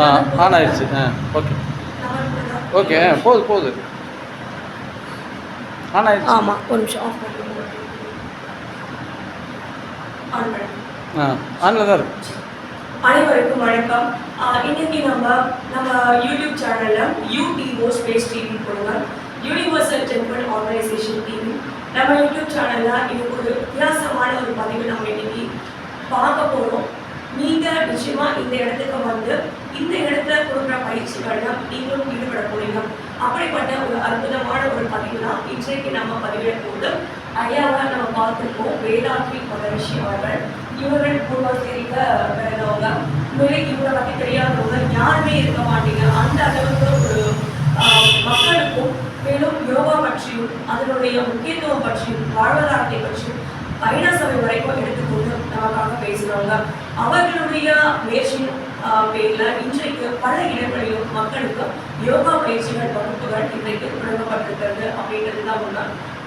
ஆ on ஆயிடுச்சு. ஆ okay okay போகுது போகுது ஆன் ஆயிடுச்சு. ஆமாம் ஒரு நிமிஷம் ஆஃப் ஆ ஆனில் தான் இருக்கு. அனைவருக்கும் வணக்கம். இன்னைக்கு நம்ம நம்ம யூடியூப் சேனல்ல யூடிஓ ஸ்பேஸ் டிவி போடுங்க. யூனிவர்சல் டெம்பிள் ஆர்கனைசேஷன் டிவி நம்ம யூடியூப் சேனல்ல இன்னைக்கு ஒரு வித்தியாசமான ஒரு பதிவு நம்ம இன்னைக்கு பார்க்க போறோம். நீங்க நிச்சயமா இந்த இடத்துக்கு வந்து இந்த இடத்துல கொடுக்குற பயிற்சிகள்ல நீங்களும் ஈடுபட முடியும் அப்படிப்பட்ட ஒரு அற்புதமான ஒரு பதிவு தான் இன்றைக்கு நம்ம பதிவிட போது ஐயாவை நம்ம பார்த்துருக்கோம் வேதாத்ரி மகரிஷி அவர்கள். இவர்கள் பூர்வத்திரிக்க பிறந்தவங்க உண்மையிலே இவரை பற்றி தெரியாதவங்க யாருமே இருக்க மாட்டீங்க. அந்த அளவுக்கு ஒரு மக்களுக்கும் மேலும் யோகா பற்றியும் அதனுடைய முக்கியத்துவம் பற்றியும் வாழ்வாதாரத்தை பற்றியும் ஐநா சபை வரைக்கும் எடுத்துக்கொண்டு நமக்காக பேசுகிறாங்க அவர்களுடைய முயற்சியின் பேரில் பேர்ல இன்றைக்கு பல இடங்களிலும் மக்களுக்கு யோகா பயிற்சிகள் வகுப்புகள் இன்றைக்கு தொடங்கப்பட்டிருக்கிறது அப்படின்றது தான் ஒன்று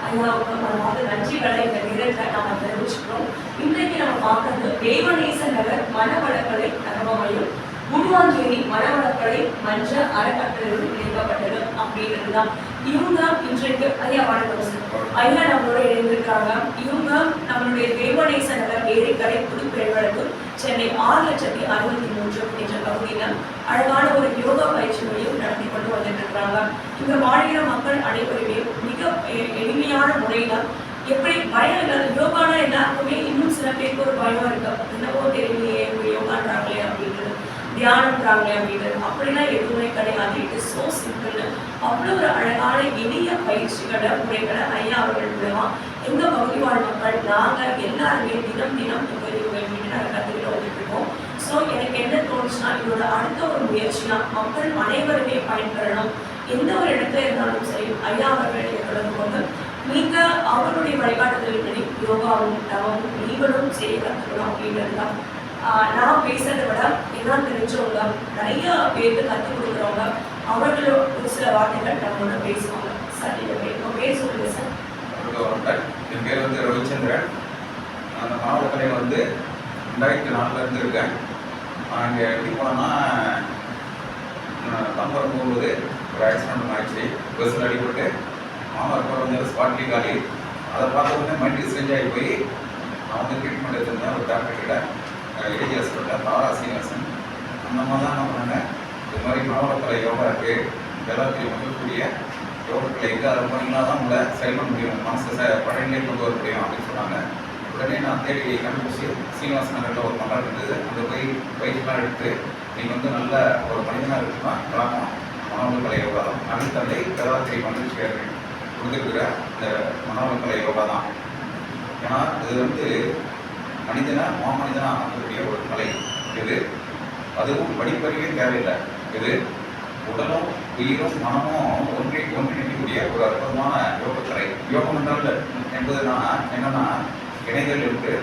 ஐயாவுக்கு வந்து நன்றிகளை இந்த நேரத்தில் நாம தெரிவிச்சுக்கிறோம். இன்றைக்கு நம்ம பார்க்கறது தேவநேச நகர் மனவளக்கலை நகரமையும் குருவாஞ்சேரி மனவளக்கலை மன்ற அறக்கட்டளையோடு இணைக்கப்பட்டது அப்படின்றது தான். இவங்க இன்றைக்கு ஐயா வணக்கம் ஐயா நம்மளோட இணைந்திருக்காங்க. இவங்க நம்மளுடைய தேவநேச நகர் ஏரிக்கரை புதுப்பெருவழக்கு சென்னை ஆறு லட்சத்தி அறுபத்தி மூன்று என்ற பகுதியில் அழகான ஒரு யோகா பயிற்சிகளையும் நடத்தி கொண்டு வந்துட்டு இருக்காங்க இங்க மாநில மக்கள் அனைவருமே மிக எளிமையான முறையில எப்படி பயம் இல்லை யோகானா எல்லாருக்குமே இன்னும் சில பேருக்கு ஒரு பயம் இருக்கு? என்னவோ தெரியலையே. தியானம்ன்றாங்க தியானம்ன்றாங்களே அப்படின்றது அப்படிலாம் எதுவுமே கிடையாது. இட் இஸ் ஸோ சிம்பிள் அவ்வளோ ஒரு அழகான எளிய பயிற்சிகளை முறைகளை ஐயா அவர்கள் மூலமா எங்க பகுதி வாழ் மக்கள் நாங்கள் எல்லாருமே தினம் தினம் இவங்க இவங்க வீட்டு நாங்கள் கற்றுக்கிட்டு வந்துட்டு இருக்கோம். ஸோ எனக்கு என்ன தோணுச்சுன்னா இதோட அடுத்த ஒரு முயற்சினா மக்கள் அனைவருமே பயன்பெறணும். எந்த ஒரு இடத்துல இருந்தாலும் சரி ஐயா அவர்கள் தொடர்பு கொண்டு நீங்கள் அவருடைய வழிகாட்டுதலின்படி யோகாவும் தவமும் நீங்களும் செய்ய கற்றுக்கணும் அப்படின்றது தான் நான் பேசுறதை விட என்ன தெரிஞ்சவங்க நிறைய பேருக்கு கற்றுக் கொடுக்குறவங்க அவர்களும் ஒரு சில வார்த்தைகள் நம்மளோட பேசுவாங்க. சார் நீங்க பேர் சொல்லுங்க சார். என் பேர் வந்து ரவிச்சந்திரன். அந்த மாவட்டத்தில் வந்து ரெண்டாயிரத்தி நாலில் இருந்து இருக்கேன். எப்படி போனோம்னா தம்பரம் போகும்போது ஒரு ஆக்சிடென்ட் ஆயிடுச்சு. பஸ்ஸில் அடிபட்டு மாமா இருக்க வந்து ஸ்பாட்லி காலி. அதை பார்த்த உடனே மைண்ட் சேஞ்ச் ஆகி போய் நான் வந்து ட்ரீட்மெண்ட் எடுத்திருந்தேன் ஒரு டாக்டர் கிட்ட. ஏஜி ஹாஸ்பிட்டலில் தாரா சீனிவாசன் அந்த மாதிரி தான் நான் பண்ணேன் இது மாதிரி மாவட்டத்தில் யோகா இருக்குது எல்லாத்தையும் இருக்கக்கூடிய யோகத்தில் இருக்குது அதை பண்ணிங்கன்னா தான் உங்களை செயல்பட முடியும். மனசை பழனிலே கொண்டு வர முடியும் அப்படின்னு சொன்னாங்க. உடனே நான் தேடி கண்டுபிடிச்சி சீனிவாச நகரில் ஒரு மலர் இருந்தது. அந்த போய் பயிற்சிலாம் எடுத்து நீங்கள் வந்து நல்ல ஒரு மனிதனாக இருக்குன்னா கிராமம் மனோகலை யோகா தான். அனைத்தந்தை கதாத்திரி மகிழ்ச்சி கொடுத்துருக்கிற இந்த மனோகலை யோகா தான். ஏன்னா இது வந்து மனிதனை மாமனிதனா ஆக்கக்கூடிய ஒரு கலை. இது அதுவும் படிப்பறிவே தேவையில்லை. இது உடலும் உயிரும் மனமும் ஒன்றி ஒன்றிணைக்கக்கூடிய ஒரு அற்புதமான யோகக்கலை. யோகம் என்றால் என்பதுனா என்னன்னா இணைதல் இருக்கு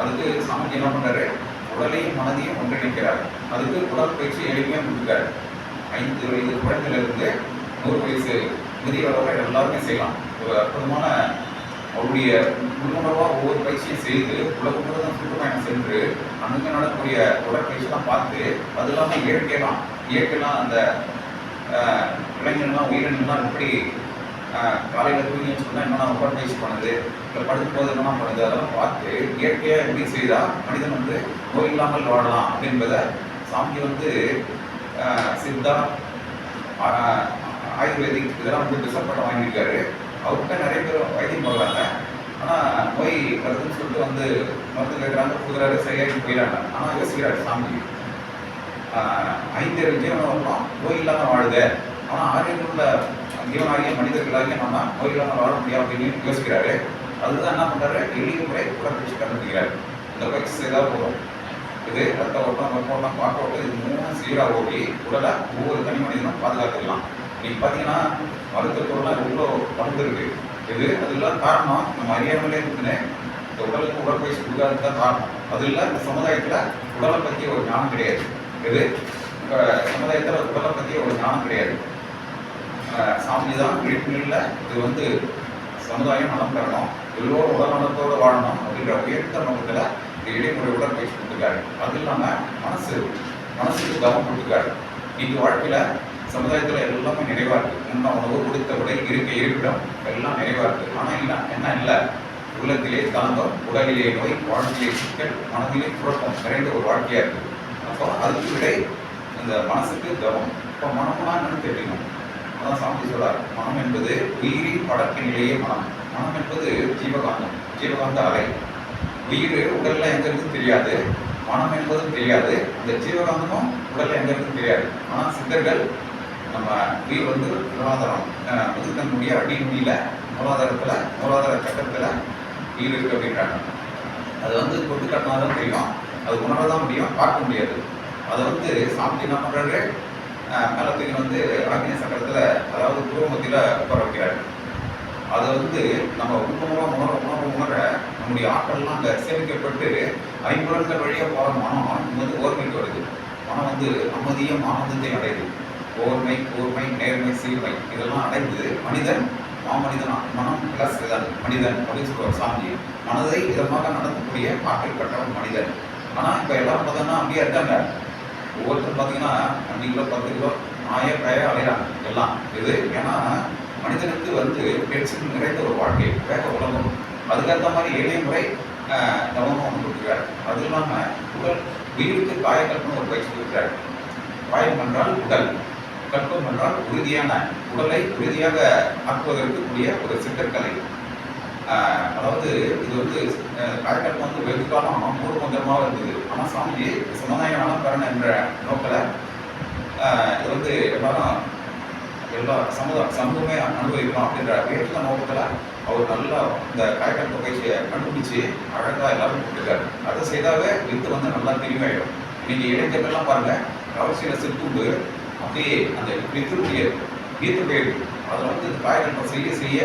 அதுக்கு சாமிக்கு என்ன பண்றாரு? உடலையும் மனதையும் ஒன்றிணைக்கிறார். அதுக்கு உடற்பயிற்சி எளிமையாக கொடுக்குறாரு ஐந்து வயது குழந்தையிலிருந்து நூறு வயசு முதியவரை எல்லாருமே செய்யலாம். ஒரு அற்புதமான அவருடைய உள்ளுணர்வாக ஒவ்வொரு பயிற்சியும் செய்து உலகம் முழுவதும் சுற்றுப்பயணம் சென்று அங்கே நடக்கக்கூடிய உடற்பயிற்சிலாம் பார்த்து அது இல்லாமல் இயற்கையெல்லாம் இயற்கையெல்லாம் அந்த இளைஞர்கள்லாம் விலங்குகள்லாம் உயிரினங்கள்லாம் எப்படி காலையில் தூங்கி சொன்னால் என்னென்ன உடற்பயிற்சி பண்ணுது இல்லை படுத்து போது என்னென்ன பண்ணுது அதெல்லாம் பார்த்து இயற்கையாக எப்படி செய்தால் மனிதன் வந்து நோய் இல்லாமல் வாழலாம் அப்படின்றத சாமி வந்து சித்தா ஆயுர்வேதிக் இதெல்லாம் வந்து சப்போர்ட்டை வாங்கியிருக்காரு. அவர்கிட்ட நிறைய பேர் வைத்தியம் போடுறாங்க ஆனால் நோய் வருதுன்னு சொல்லிட்டு வந்து மருந்து கேட்குறாங்க கொடுக்குறாரு சரியாகி போயிடறாங்க ஆனால் யோசிக்கிறாரு சாமி. ஐந்து ஜீவனம் வரலாம் நோய் இல்லாமல் வாழுத ஆனால் ஆரோக்கியமுள்ள ஜீவனாகிய மனிதர்களாகிய நம்ம நோய் இல்லாமல் வாழ முடியும் அப்படின்னு யோசிக்கிறாரு. அதுதான் என்ன பண்ணுறாரு எளிய முறை உடற்பயிற்சி கண்டுபிடிக்கிறாரு இந்த பயிற்சி செய்தால் போதும் இது ரத்த ஓட்டம் ரத்த ஓட்டம் பாக்க ஓட்டம் இது மூணு சீராக ஓட்டி உடலை ஒவ்வொரு தனி மனிதனும் பாதுகாத்துக்கலாம். நீங்கள் பார்த்தீங்கன்னா மருத்துவ பொருளாக இவ்வளோ பங்கு இருக்கு இது அதெல்லாம் காரணம் நம்ம அறியாமலே இருக்குன்னு இந்த உடலுக்கு உடற்பயிற்சி கொடுக்காதது தான் காரணம். அது இல்லை இந்த சமுதாயத்தில் உடலை பற்றி ஒரு ஞானம் கிடையாது. இது இப்போ சமுதாயத்தில் உடலை பற்றி ஒரு ஞானம் கிடையாது. சாமி தான் விழிப்புணர்வில் இது வந்து சமுதாயம் நலம் பெறணும் எல்லோரும் உடல் நலத்தோடு வாழணும் அப்படின்ற உயர்த்த நோக்கத்தில் இந்த இடைமுறை உடற்பயிற்சி கொடுத்துருக்காரு. அது இல்லாமல் மனசு மனசுக்கு கவனம் கொடுத்துருக்காரு. இன்னைக்கு வாழ்க்கையில் சமுதாயத்தில் எல்லாமே நிறைவாக இருக்குது உண்ண உணவு கொடுத்த உடல் இருக்க இருப்பிடம் எல்லாம் நிறைவாக இருக்குது ஆனால் இல்லை என்ன இல்லை? உள்ளத்திலே தாந்தம் உடலிலே நோய் வாழ்க்கையிலே சிக்கல் மனதிலே குழப்பம் நிறைந்த ஒரு வாழ்க்கையாக இருக்குது அப்போ அதுக்கு விடை இந்த மனசுக்கு தவம். இப்போ மனம்னா என்னன்னு தெரியணும் அதான் சாமி சொல்றார். மனம் என்பது உயிரின் படக்க நிலையே மனம். மனம் என்பது ஜீவகாந்தம். ஜீவகாந்த அலை. உயிர் உடல்ல எங்க இருக்கு தெரியாது. மனம் என்பதும் தெரியாது. அந்த ஜீவகாந்தமும் உடல்ல எங்க இருக்கு தெரியாது. ஆனால் சித்தர்கள் நம்ம உயிர் வந்து மூலாதாரம் அஹ், முடியாது அடி நுனியில பொருளாதாரத்தில் மூலாதார சக்கரத்தில் உயிர் இருக்கு அப்படின்றாங்க. அது வந்து கொண்டு கட்டினாலும் தெரியும். அது உணர தான் முடியும் பார்க்க முடியாது. அதை வந்து சாப்பிட்டு என்ன பண்ணுறாரு அஹ், மேலத்துக்கு வந்து ஆக்னிய சக்கரத்துல அதாவது பூர்வமத்தில உட்கார வைக்கிறாரு. அதை வந்து நம்ம உணர்வா உணர உணர உணர நம்முடைய ஆற்றல்லாம் அங்கே சேமிக்கப்பட்டு ஐம்புலன்கள் வழியாக போகிற மனம் வந்து ஓர்மைக்கு வருது. மனம் வந்து அமைதியும் ஆனந்தத்தை அடையுது. ஓர்மை கூர்மை நேர்மை சீர்மை இதெல்லாம் அடைந்து மனிதன் மாமனிதனா மனம் பிளஸ் மனிதன் அப்படின்னு சொல்லுவார் சாமி. மனதை இதமாக நடத்தக்கூடிய ஆற்றல் மனிதன். ஆனால் இப்போ எல்லாரும் பார்த்தோம்னா அப்படியே இருக்காங்க. ஒவ்வொருத்தரும் பார்த்தீங்கன்னா அஞ்சு கிலோ பத்து கிலோ நாய பய அலையிறாங்க எல்லாம். இது ஏன்னா மனிதனுக்கு வந்து பெட்ஸுக்கு நிறைந்த ஒரு வாழ்க்கை. வேக உலகம். அதுக்கேற்ற மாதிரி எளிய முறை கவனமாக ஒன்று கொடுக்குறாரு அது இல்லாமல் உடல் உயிருக்கு காயக்கல்பனை ஒரு பயிற்சி கொடுக்குறாரு காயம் என்றால் உடல். கற்பம் என்றால் உறுதியான உடலை உறுதியாக ஆக்குவதற்கு கூடிய ஒரு சித்தற்கலை அதாவது இது வந்து அஹ், வந்து வெகு காலம் மூடு மந்திரமாக இருந்தது. ஆனால் சாமிஜி சமுதாய நலப்பரன் என்ற நோக்கில் இது வந்து எல்லாரும் எல்லா சமுதாய சமூகமே அனுபவிக்கலாம் அப்படின்ற வேற்ற நோக்கத்தில் அவர் நல்லா இந்த காயக்கல்ப பயிற்சியை கண்டுபிடிச்சி அழகாக எல்லாரும் கொடுத்துருக்காரு. அதை செய்தாவே வித்து வந்து நல்லா தெளிவாயிடும். நீங்கள் இளைஞர்கள்லாம் பாருங்கள் கவர்ச்சியில் சிற்குண்டு அப்படியே அந்த வித்தினுடைய வீத்து போயிருக்கு அதில் வந்து இந்த காயக்கல்பம் செய்ய செய்ய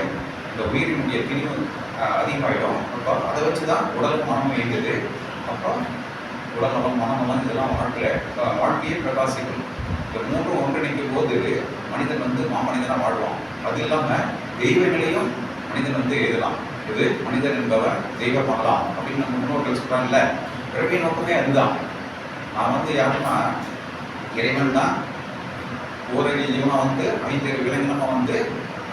இந்த உயிரினுடைய திணிவு அதிகமாகிடும் அப்போ அதை வச்சு தான் உடல் மனம் இயங்குது. அப்போ உடல் நலம் மனநலம் இதெல்லாம் வாழ்க்கையில் வாழ்க்கையே பிரகாசிக்கும். இந்த மூன்றும் ஒன்றிணைக்கும் போது மனிதன் வந்து மாமனிதனாக வாழ்வான். அது இல்லாமல் தெய்வ நிலையும் மனிதன் வந்து எழுதலாம் இது மனிதன் என்பவன் பண்ணலாம் அப்படின்னு நம்ம முன்னோர்கள் சொல்கிறாங்கல்ல பிறவி நோக்கமே அதுதான். நான் வந்து யாருன்னா இறைவன் தான் ஓரணி ஜீவனா வந்து ஐந்தறிவு விலங்கினமாக வந்து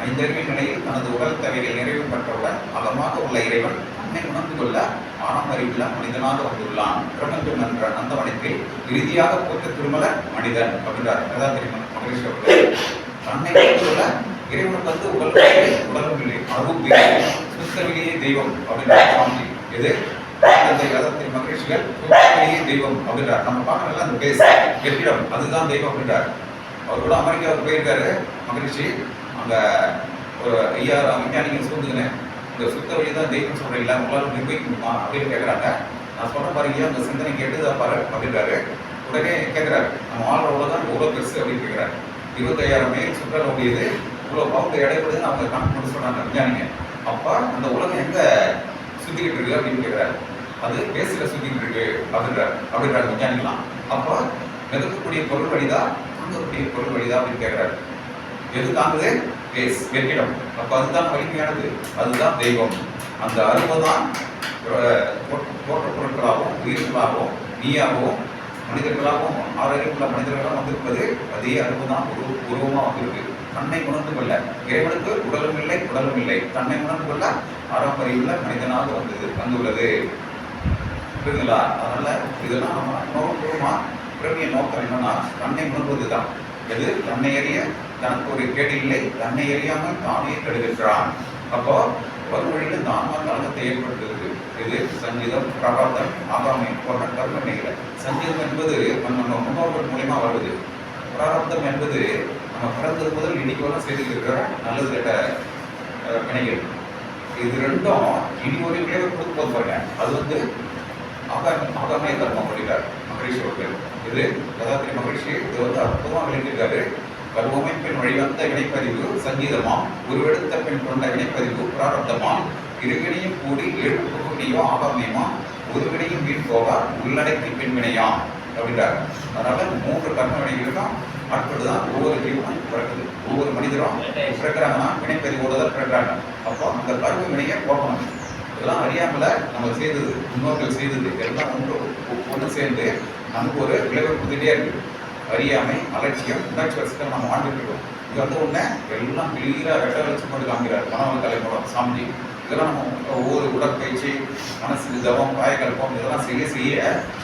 ஐந்தறிவின் நிலையில் தனது உடல் தேவைகள் நிறைவு பெற்றவுடன் அகமாக உள்ள இறைவன் தன்னை உணர்ந்து கொள்ள ஆறாம் மனிதனாக வந்துள்ளான். பிரபஞ்சம் என்ற நந்தவனத்தில் இறுதியாக போட்ட திருமல மனிதன் அப்படின்றார். வேதாத்திரி மகரிஷி தன்னை உணர்ந்து கொள்ள இறைவனுக்கு வந்து உடல் இல்லை உடலும் இல்லை சுத்தவிலேயே தெய்வம் அப்படின்றார். சுவாமி. எது? அந்த தெய்வம் அப்படின்றார். நம்ம பார்க்கலாம் அந்த வெற்றிடம் அதுதான் தெய்வம் அப்படின்றார். அவர் கூட அமெரிக்காவுக்கு போயிருக்காரு மகிழ்ச்சி. அங்கே ஒரு ஐயா விஞ்ஞானிகள் சொல்லுங்கன்னு இந்த சுத்த வழி தான் தெய்வம் சொல்றீங்களா உங்களால் நிர்வகிக்க முடியுமா அப்படின்னு கேட்குறாங்க நான் சொல்ற பாருங்க அந்த சிந்தனை கேட்டு பாரு அப்படின்றாரு. உடனே கேட்குறாரு நம்ம வாழ்ற தான் எவ்வளோ பெருசு அப்படின்னு கேட்குறாரு இருபத்தையாயிரம் மைல் சுற்றல முடியுது இவ்வளோ பவுண்ட் எடைப்படுதுன்னு அவங்க கணக்கு பண்ணி சொன்னாங்க விஞ்ஞானிங்க. அப்போ அந்த உலகம் எங்கே சுற்றிக்கிட்டு இருக்கு அப்படின்னு கேட்குறாரு அது பேசில சுற்றிக்கிட்டு இருக்கு அப்படின்றாரு அப்படின்றாரு விஞ்ஞானிகளாம் அப்போ மிதக்கக்கூடிய பொருள் வழிதான் தாங்கக்கூடிய பொருள் வழிதான் அப்படின்னு கேட்குறாரு எது தாங்குது பேஸ் வெற்றிடம். அப்போ அதுதான் வலிமையானது. அதுதான் தெய்வம். அந்த அருமை தான் தோற்ற பொருட்களாகவும் உயிர்களாகவும் நீயாகவும் மனிதர்களாகவும் ஆரோக்கியமுள்ள மனிதர்களாகவும் வந்திருப்பது அதே அருமை தான் உரு உருவமாக வந்திருக்கு. தன்னை உணர்ந்து கொள்ள. இறைவனுக்கு உடலும் இல்லை உடலும் இல்லை. தன்னை உணர்ந்து கொள்ள ஆரம்பரியுள்ள மனிதனாக வந்தது வந்துள்ளது. புரியுதுங்களா? அதனால இதெல்லாம் நம்ம உணவுபூர்வமாக பிறவிய நோக்கம் என்னன்னா தன்னை உணர்வது தான் எது? தன்னை அறிய. தனக்கு ஒரு கேடு இல்லை. தன்னை அறியாமல் தானே கெடுகின்றான். அப்போ ஒரு வழியில் தானா கலகத்தை ஏற்படுத்துகிறது இது சங்கீதம் பிரபாதம் ஆகாமை போன்ற கர்ம நிகழ சங்கீதம் என்பது நம்ம முன்னோர்கள் மூலியமா வருது. பிராரப்தம் என்பது நம்ம பிறந்தது முதல் இன்னைக்கு வரை செய்து இருக்கிற நல்லது கெட்ட அஹ், இது ரெண்டும் இனி ஒரு விளைவு கொடுக்க போது பாருங்க. அது வந்து ஆகாம ஆகாமே கர்மம் பண்ணிட்டார் மகரிஷி அவர்கள். இது வேதாத்திரி மகரிஷி இது வந்து அற்புதமாக விளங்கியிருக்காரு. கருவமைப்பின் வழிவந்த இணைப்பதிவு சங்கீதமாம் உருவெடுத்த பெண் கொண்ட இணைப்பதிவு பிராரப்தமாம் இருவினையும் கூடி எழுப்புகையோ ஆகாமியமா ஒருவினையும் வீண் போகா உள்ளடக்கி பெண்வினையாம் அப்படின்றார். அதனால மூன்று கர்ம வினைகளுக்கும் அடுத்ததுதான் ஒவ்வொரு ஜீவனும் பிறக்குது. ஒவ்வொரு மனிதரும் பிறக்கிறாங்கன்னா வினைப்பதிவோடு தான் பிறக்கிறாங்க. அப்போ அந்த கர்ம வினையை போகணும் அறியாமல நம்ம செய்தது முன்னோர்கள் செய்தது எல்லாம் ஒன்று ஒன்று சேர்ந்து நமக்கு ஒரு விளைவு கொடுத்துட்டே இருக்கு. அறியாமை அலட்சியம் உணர்ச்சி வசத்தை நம்ம ஆண்டுட்டு இருக்கோம். வந்து ஒன்று எல்லாம் கிளியராக வெட்ட வெளிச்சம் கொண்டு காமிக்கிறார் மனவன் தலைமுறை சாமி இதெல்லாம் நம்ம ஒவ்வொரு உடற்பயிற்சி மனசு தவம் காயக்கல்பம் இதெல்லாம் செய்ய செய்ய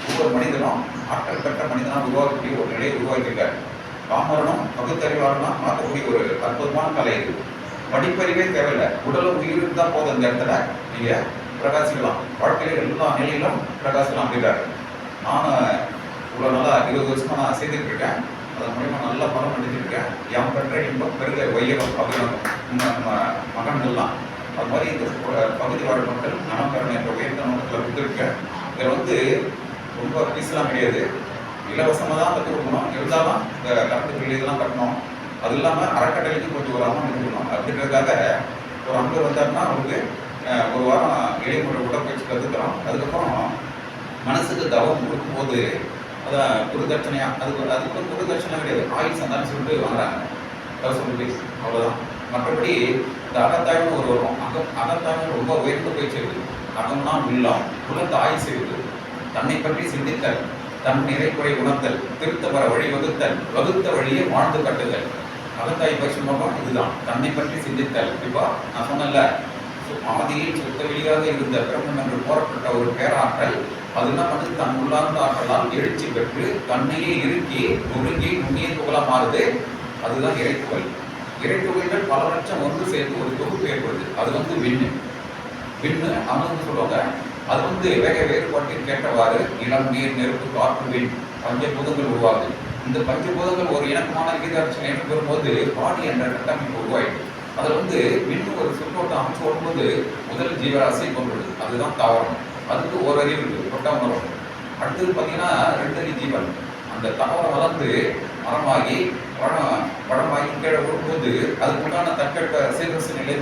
ஒவ்வொரு மனிதனும் ஆற்றல் பெற்ற மனிதனாக உருவாக்கக்கூடிய ஒரு நிலையை உருவாக்கியிருக்காரு பாமரனும் பகுத்தறிவாளனும் மாற்றக்கூடிய ஒரு அற்புதமான கலை இது. படிப்பறிவே தேவையில்லை. உடலும் உயிர் தான் போதும் இந்த இடத்துல. நீங்கள் பிரகாசிக்கலாம். வாழ்க்கையில எல்லா நிலையிலும் பிரகாசிக்கலாம் அப்படின்றாரு. நானும் இவ்வளோ நாளா இருபது வருஷமா நான் செய்துட்டு இருக்கேன். அதன் மூலயமா நல்ல பலம் அடைஞ்சிட்டு இருக்கேன். என் பெற்ற இன்பம் பெருக வையகம் அப்படின்னு நம்ம மகன்கள்லாம். அது மாதிரி இந்த பகுதி வாழ் மக்கள் நலம்பெறணும் என்ற உயர்ந்த நோக்கத்தில் கொடுத்துருக்கேன் இதில் வந்து ரொம்ப ஃபீஸ்லாம் கிடையாது. இலவசமாக தான் கற்றுக் கொடுக்கணும். இருந்தாலும் இந்த கரண்ட் பில் இதெல்லாம் கட்டணும். அது இல்லாமல் அறக்கட்டளைக்கு கொஞ்சம் ஒரு அமௌண்ட் கொடுக்கணும் அப்படின்றதுக்காக ஒரு அன்பர் வந்தாருன்னா அவருக்கு ஒரு இடைமுறை உடற்பயிற்சி கற்றுக்கிறோம் அதுக்கப்புறம் மனசுக்கு தவம் கொடுக்கும்போது அதான் குருதட்சணையா அதுக்கு அதுக்கு கூட குருதட்சணை கிடையாது. ஆயுள் சந்தானம் சொல்லிட்டு வாங்குறாங்க. தவசம் ருபீஸ் அவ்வளோதான் மற்றபடி இந்த அகத்தாய்வு ஒரு வரும். அகம் அகத்தாய்வு ரொம்ப உயர்ந்த பயிற்சி இருக்குது அகம்னா உள்ளம் உலகத்தை ஆயுசு இருக்கு தன்னை பற்றி சிந்தித்தல் தன் நிறைக்குறை உணர்த்தல் திருத்த வர வழி வகுத்தல் வகுத்த வழியை வாழ்ந்து கட்டுதல். அகத்தாய் பயிற்சி மூலம் இதுதான். தன்னை பற்றி சிந்தித்தல். இப்போ நான் சொன்னல ஆதியில் சுத்த வெளியாக இருந்த பிரம்மன் என்று போறப்பட்ட ஒரு பேராற்றல் அது வந்து தன் உள்ளார்ந்த ஆற்றலால் எழுச்சி பெற்று தன்னையே இறுக்கி நுணுங்கி நுண்ணிய துகளாக மாறுது. அதுதான் இறைத்துகள். இறைத்துகைகள் பல லட்சம் ஒன்று சேர்ந்து ஒரு தொகுப்பு ஏற்படுது. அது வந்து விண்ணு. விண்ணு அவங்க சொல்லுவாங்க. அது வந்து வேக வேறுபாட்டில் கேட்டவாறு இளம் நீர் நெருப்பு காற்று விண் பஞ்சபூதங்கள் உருவாகுது. இந்த பஞ்சபூதங்கள் ஒரு இணக்கமான விகிதாட்சி நேற்று பெறும்போது பாடி என்ற கட்டமைப்பு உருவாயிடுது. அதில் வந்து விண்ணு ஒரு சுற்றோட்டம் அமைச்சு வரும்போது முதல் ஜீவராசி கொண்டுள்ளது அதுதான் தாவரம். அதுக்கு ஒரு அறிவு இருக்குது கொட்டா மரம் அடுத்தது பார்த்தீங்கன்னா ரெண்டு அறிவு ஜீவன். அந்த தாவரம் வளர்ந்து மரமாகி பழம் பழமாகி கீழே விழும்போது அதுக்கு உண்டான தட்கட்ட சீரசு நிலை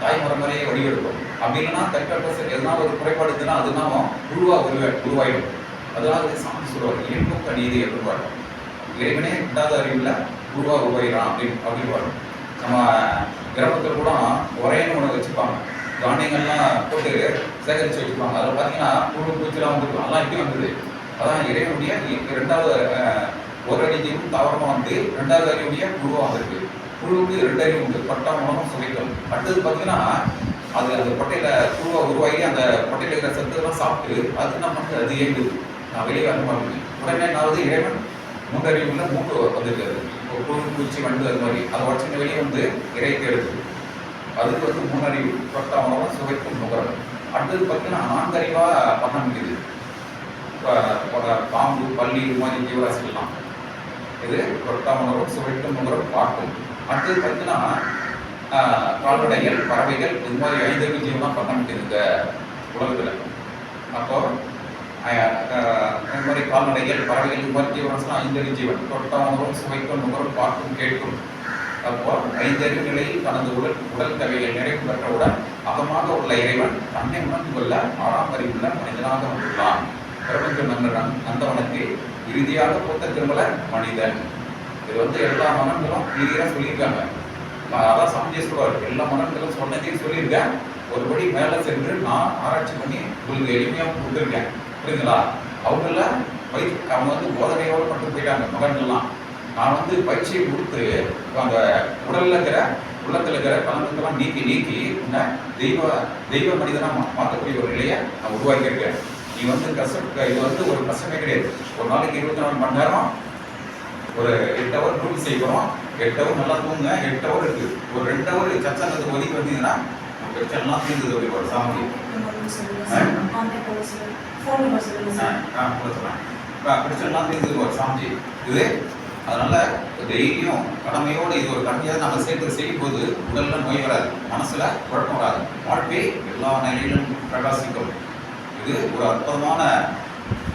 தாய் மரம் மாதிரியே வடிவெடுக்கும். அப்படி இல்லைன்னா தட்கட்ட சீ- எதனா ஒரு குறைபாடு இருந்ததுன்னா அது நாம உருவா உருவ உருவாயிடும். அதனால அது சாமி சொல்லுவார் இன்னும் கணியது என்று இறைவனே இல்லாத அறிவில் உருவா உருவாயிடும் அப்படின்னு அப்படின்னு வரும் நம்ம கிராமத்தில் கூட ஒரேன்னு ஒன்று வச்சுப்பாங்க. தானியங்கள்லாம் போட்டு சேகரித்து வச்சுப்பாங்க. அதில் பார்த்தீங்கன்னா புழு பூச்சிலாம் வந்துருக்கும் அதெல்லாம் இப்படி வந்தது? அதான் இறைவனுடைய இ- ரெண்டாவது ஒரு அடிக்கும் தாவரமாக வந்து ரெண்டாவது அறிவுடைய புழுவாக வந்திருக்கு. புழுவுக்கு ரெண்டு அறிவு உண்டு. பட்டா மூலமும் சுவைக்கும் அடுத்தது பார்த்தீங்கன்னா அது அந்த கொட்டையில புழுவா உருவாகி அந்த கொட்டையில இருக்கிற சத்துலாம் சாப்பிட்டு அது நமக்கு அது இயங்குது. நான் வெளியே வர மாட்டேங்குது உடனே என்னாவது இறைவன் மூன்றறிவுல மூட்டு வந்துருக்காரு. ஒவ்வொரு பூச்சி வண்டு அது மாதிரி. அதை உடச்சு வெளியே வந்து இறை தேடுது. அதுக்கு வந்து முன்னறிவு. பட்டா சுவைக்கும் நுகரம் அடுத்தது பார்த்தீங்கன்னா நான்கறிவா பண்ண முடியுது. இப்போ பாம்பு பள்ளி இது மாதிரி ஜீவராசிகள்லாம். இது கொட்டா சுவைக்கும் நுகரம் பார்க்கும் அடுத்தது பார்த்தீங்கன்னா கால்நடைகள் பறவைகள் இது மாதிரி ஐந்தறிவு ஜீவனாக பண்ண முடியுது இந்த உலகத்தில் அப்போ மாதிரி கால்நடைகள் பறவைகள் இது மாதிரி ஜீவன் கொட்டா சுவைக்கும் நுகரும் பார்க்கும் கேட்கும். அப்போ ஐந்தறிவு நிலையில் தனது உடல் உடல் தேவைகள் நிறைவு பெற்றவுடன் அகமாக உள்ள இறைவன் தன்னை உணர்ந்து கொள்ள ஆறாம் அறிவுள்ள மனிதனாக வந்துள்ளான். பிரபஞ்ச மன்னரன் நந்தவனுக்கு இறுதியாக பொத்த திருமல மனிதன். இது வந்து எல்லா மனங்களும் கிளியரா சொல்லியிருக்காங்க. அதான் சமஞ்சே சொல்வார். எல்லா மனங்களும் சொன்னதையும் சொல்லியிருக்கேன். ஒருபடி மேலே சென்று நான் ஆராய்ச்சி பண்ணி உங்களுக்கு எளிமையாக கொடுத்துருக்கேன் புரியுங்களா அவங்கள பயிற்சி அவங்க வந்து போதனையோடு மட்டும் போயிட்டாங்க மகன்கள்லாம். நான் வந்து பயிற்சியை கொடுத்து அந்த உடலில் இருக்கிற உள்ளத்தில் இருக்கிற கலந்துக்கெல்லாம் நீக்கி நீக்கி உன்னை தெய்வ தெய்வ மனிதனாக மா- மாற்றக்கூடிய ஒரு நிலையை நான் உருவாக்கியிருக்கேன் நீ வந்து கஷ்ட இது வந்து ஒரு கஷ்டமே கிடையாது. ஒரு நாளைக்கு இருபத்தி நாலு மணி நேரம் ஒரு எட்டு ஹவர் டியூட்டி செய்கிறோம் எட்டு ஹவர் நல்லா தூங்க எட்டு ஹவர் இருக்குது ஒரு ரெண்டு ஹவர் சச்சங்கத்துக்கு ஒதுக்கி வந்தீங்கன்னா பிரச்சனைலாம் தீர்ந்தது அப்படி ஒரு சாமி. ஃபோன் நம்பர் சொல்லுங்க. சார். பிரச்சனைலாம் தீர்ந்தது ஒரு சாமி இது அதனால தைரியம் கடமையோடு இது ஒரு கடமையாக நம்ம சேர்த்து செய்யும் போது உடல்ல நோய் வராது மனசுல குழப்பம் வராது. வாழ்க்கை எல்லா நிலையிலும் பிரகாசிக்கும். இது ஒரு அற்புதமான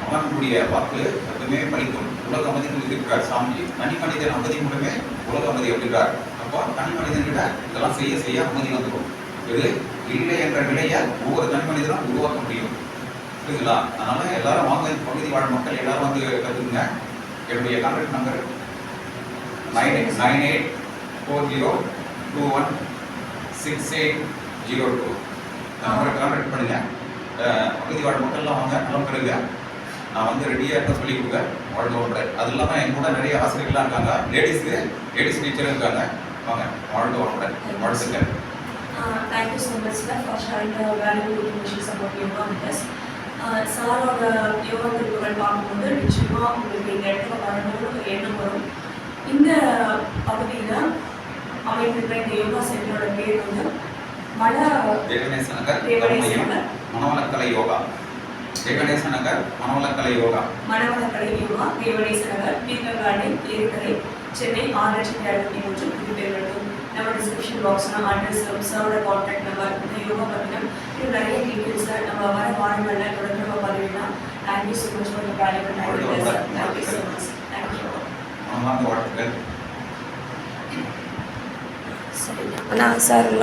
அவனுடைய வாக்கு மட்டுமே பலிக்கும். உலக அமைதி இருக்கிறார் சாமி தனி மனிதன் அமைதி மூலமே உலக அமைதி அப்படின்றார் அப்போ தனி மனிதன்கிட்ட இதெல்லாம் செய்ய செய்ய அமைதி வந்துடும் இது இல்லை என்ற நிலையை ஒவ்வொரு தனிமனிதனும் உருவாக்க முடியும். புரியுதுங்களா? அதனால எல்லாரும் வாங்க பகுதி வாழ் மக்கள் எல்லாரும் வந்து கற்றுக்குங்க என்னுடைய contact number nine eight nine eight four zero two one six eight zero two நம்பரை கான்டாக்ட் பண்ணுங்க. பகுதி வாழ் மக்கள்லாம் வாங்க நலம் பெறுங்க. நான் வந்து ரெடியாக இருக்க சொல்லி கொடுக்க வாழ்ந்து வளமுடன். அது இல்லாமல் என் கூட நிறைய ஆசிரியர்கள்லாம் இருக்காங்க. லேடிஸுக்கு லேடிஸ் டீச்சரும் இருக்காங்க. வாங்க வாழ்ந்து வளமுடன். வாழ்த்துக்கள். Thank you so much, sir, for sharing the valuable information about yoga with us. Uh, சாரோட யோகா குறிப்புகள் பார்க்கும்போது நிச்சயமாக உங்களுக்கு இந்த இடத்துல வரணும்னு ஒரு எண்ணம் வரும் இந்த பகுதியில் அமைந்திருக்கிற இந்த யோகா சென்டரோட பேர் வந்து மல ஜெகணேச நகர். மனவளக்கலை யோகா நகர் மனவளக்கலை யோகா மணவளக்கலை யோகா தேவனேச நகர் பீர்க்கங்காடு ஏரிக்கரை சென்னை ஆறு லட்சத்தி அறுபத்தி மூன்று இது பேர் வேண்டும் நம்ம டிஸ்கிரிப்ஷன் பாக்ஸ்னா அட்ரஸ் சாரோட கான்டாக்ட் நம்பர் இந்த யோகா பற்றின இன்னும் நிறைய டீட்டெயில்ஸை நம்ம வர வாரங்களில் தொடர்ந்து நம்ம பதிவிடலாம் thank you so much for valuable time thank you so much thank you மனமார்ந்த வாழ்த்துக்கள் சரிங்க அண்ணா சார்